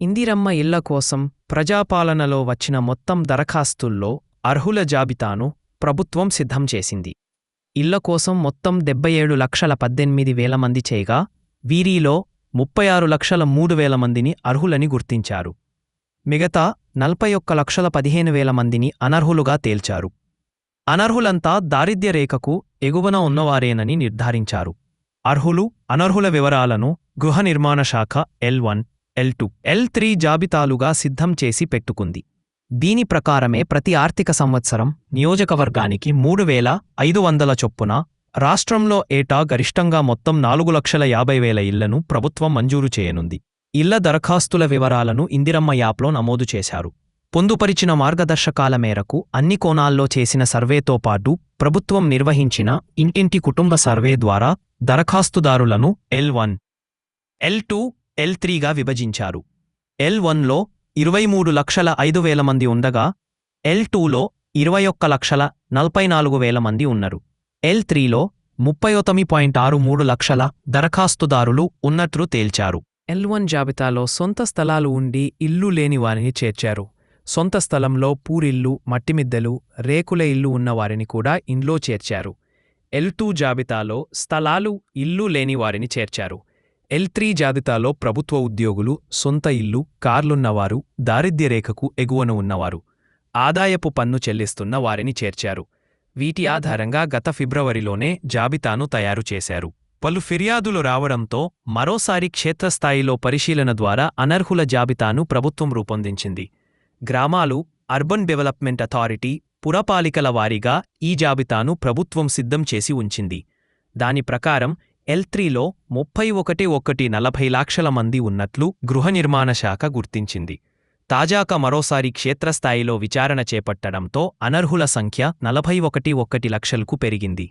ఇందిరమ్మ ఇళ్ళ కోసం ప్రజాపాలనలో వచ్చిన మొత్తం దరఖాస్తుల్లో అర్హుల జాబితాను ప్రభుత్వం సిద్ధం చేసింది. ఇళ్ళ కోసం మొత్తం డెబ్బై ఏడు లక్షల పద్దెనిమిది వేల మంది చేయగా వీరిలో ముప్పై ఆరు లక్షల మూడు వేల మందిని అర్హులని గుర్తించారు. మిగతా నలభై ఒక్క లక్షల పదిహేను వేల మందిని అనర్హులుగా తేల్చారు. అనర్హులంతా దారిద్ర్య రేఖకు ఎగువన ఉన్నవారేనని నిర్ధారించారు. అర్హులు అనర్హుల వివరాలను గృహ నిర్మాణ శాఖ L one L two L three జాబితాలుగా సిద్ధం చేసి పెట్టుకుంది. దీని ప్రకారమే ప్రతి ఆర్థిక సంవత్సరం నియోజకవర్గానికి మూడు వేల ఐదు వందల చొప్పున రాష్ట్రంలో ఏటా గరిష్టంగా మొత్తం నాలుగు లక్షల యాభై వేల ఇళ్ళను ప్రభుత్వం మంజూరు చేయనుంది. ఇళ్ళ దరఖాస్తుల వివరాలను ఇందిరమ్మ యాప్లో నమోదు చేశారు. పొందుపరిచిన మార్గదర్శకాల మేరకు అన్ని కోణాల్లో చేసిన సర్వేతో పాటు ప్రభుత్వం నిర్వహించిన ఇంటింటి కుటుంబ సర్వే ద్వారా దరఖాస్తుదారులను L one L two L త్రీగా విభజించారు. ఎల్ వన్లో ఇరవై మూడు లక్షల ఐదు వేల మంది ఉండగా ఎల్ టూలో ఇరవై ఒక్క లక్షల నలభై నాలుగు వేల మంది ఉన్నారు. ఎల్ త్రీలో ముప్పై ఒకమి పాయింట్ ఆరు మూడు లక్షల దరఖాస్తుదారులు ఉన్నట్లు తేల్చారు. ఎల్ వన్ జాబితాలో సొంత స్థలాలు ఉండి ఇల్లు లేని వారిని చేర్చారు. సొంత స్థలంలో పూరిల్లు మట్టిమిద్దెలు రేకుల ఇల్లు ఉన్నవారిని కూడా ఇంట్లో చేర్చారు. ఎల్ టూ జాబితాలో స్థలాలు ఇల్లు లేని వారిని చేర్చారు. ఎల్ త్రీ జాబితాలో ప్రభుత్వ ఉద్యోగులు సొంత ఇల్లు కార్లున్నవారు దారిద్ర్యరేఖకు ఎగువన ఉన్నవారు. ఆదాయపు పన్ను చెల్లిస్తున్న వారిని చేర్చారు. వీటి ఆధారంగా గత ఫిబ్రవరిలోనే జాబితాను తయారు చేశారు. పలు ఫిర్యాదులు రావడంతో మరోసారి క్షేత్రస్థాయిలో పరిశీలన ద్వారా అనర్హుల జాబితాను ప్రభుత్వం రూపొందించింది. గ్రామాలు అర్బన్ డెవలప్మెంట్ అథారిటీ పురపాలికల వారీగా ఈ జాబితాను ప్రభుత్వం సిద్ధం చేసి ఉంచింది. దాని ప్రకారం ఎల్ త్రీలో ముప్పై ఒకటి ఒకటి నలభై లక్షల మంది ఉన్నట్లు గృహ నిర్మాణ శాఖ గుర్తించింది. తాజాగా మరోసారి క్షేత్రస్థాయిలో విచారణ చేపట్టడంతో అనర్హుల సంఖ్య నలభై ఒకటి ఒకటి లక్షలకు పెరిగింది.